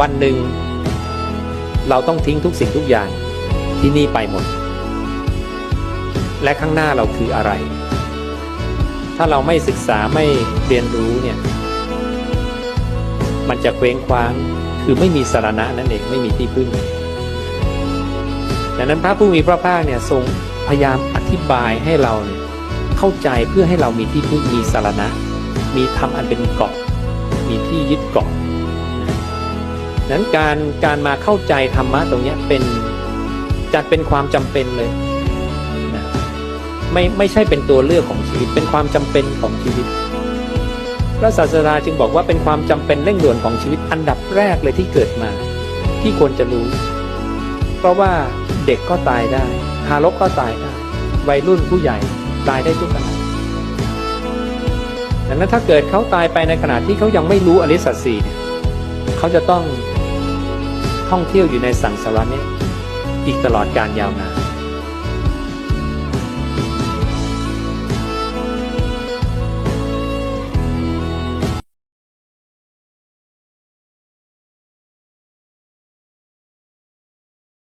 วันหนึ่ง เราต้องทิ้งทุกสิ่งทุกอย่างที่นี่ไปหมด และข้างหน้าเราคืออะไร ถ้าเราไม่ศึกษาไม่เรียนรู้เนี่ย มันจะเคว้งคว้างคือไม่มีสารณะนั่นเองไม่มีที่พึ่งดังนั้นพระผู้มีพระภาคเนี่ยทรงพยายามอธิบายให้เราเนี่ยเข้าใจเพื่อให้เรามีที่พึ่งมีสารณะ มีธรรมอันเป็นเกาะมีที่ยึดเกาะ นั้นการการมาเข้าใจธรรมะตรงนี้เป็นจัดเป็นความจำเป็นเลยนะไม่ไม่ใช่เป็นตัวเลือกของชีวิต เป็นความจำเป็นของชีวิต พระศาสดาจึงบอกว่าเป็นความจำเป็นเร่งด่วนของชีวิตอันดับแรกเลยที่เกิดมา ที่ควรจะรู้ เพราะว่าเด็กก็ตายได้ทารกก็ตายได้ วัยรุ่นผู้ใหญ่ตายได้ทุกขณะดังนั้นถ้าเกิดเขาตายไปในขณะที่เขายังไม่รู้อริสัจสี่เนี่ยเขาจะต้อง ท่องเที่ยวอยู่ในสังสารวัฏนี้ อีกตลอดการยาวนาน